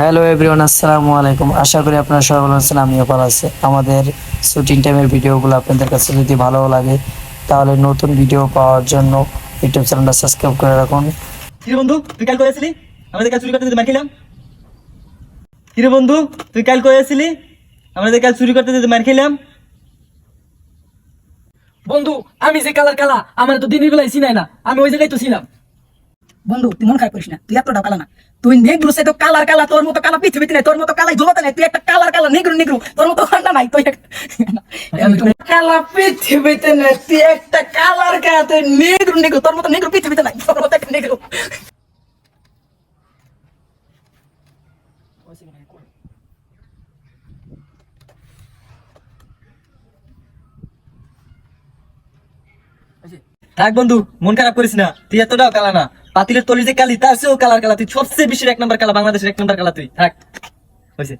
Hello everyone আসসালামু আলাইকুম আশা করি আপনারা সবাই ভালো আছেন আমিও ভালো আছি। আমাদের শুটিং টাইমের ভিডিওগুলো আপনাদের কাছে যদি ভালো লাগে তাহলে নতুন ভিডিও পাওয়ার জন্য ইউটিউব চ্যানেলটা সাবস্ক্রাইব করে রাখুন। কিরে বন্ধু তুই কাল করেছিলি আমাদের কাল চুরি করতে যেতে মার খেলাম কিরে বন্ধু তুই কাল করেছিলি আমাদের কাল চুরি করতে যেতে মার খেলাম বন্ধু আমি যে কালার কালা আমার তো দিনের বেলায় চিনাই না আমি ওই জায়গায় তো ছিলাম। বন্ধু, তুই মন খারাপ করিস না, তুই এতটা কালা না। তুই নেগ্রু সে তো কালার কালা তোর মতো কালা পৃথিবীতে নাই, তোর মতো কালাই জগতে নাই, তুই একটা কালার কালা নেগ্রু নেগ্রু, তোর মতো কান্না নাই, তুই কালা পৃথিবীতে নাই, তুই একটা কালার কালা তুই নেগ্রু নেগ্রু, তোর মতো নেগ্রু পৃথিবীতে নাই, তোর মতো একটা নেগ্রু। থাক বন্ধু, মন খারাপ করিস না। তুই এতটাও কালা না। পাতিলের তলি যে কালি, তার চেয়েও কালার কালা। তুই সবচেয়ে বেশি এক নম্বর কালা, বাংলাদেশের এক নম্বর কালা তুই। থাক। হয়েছে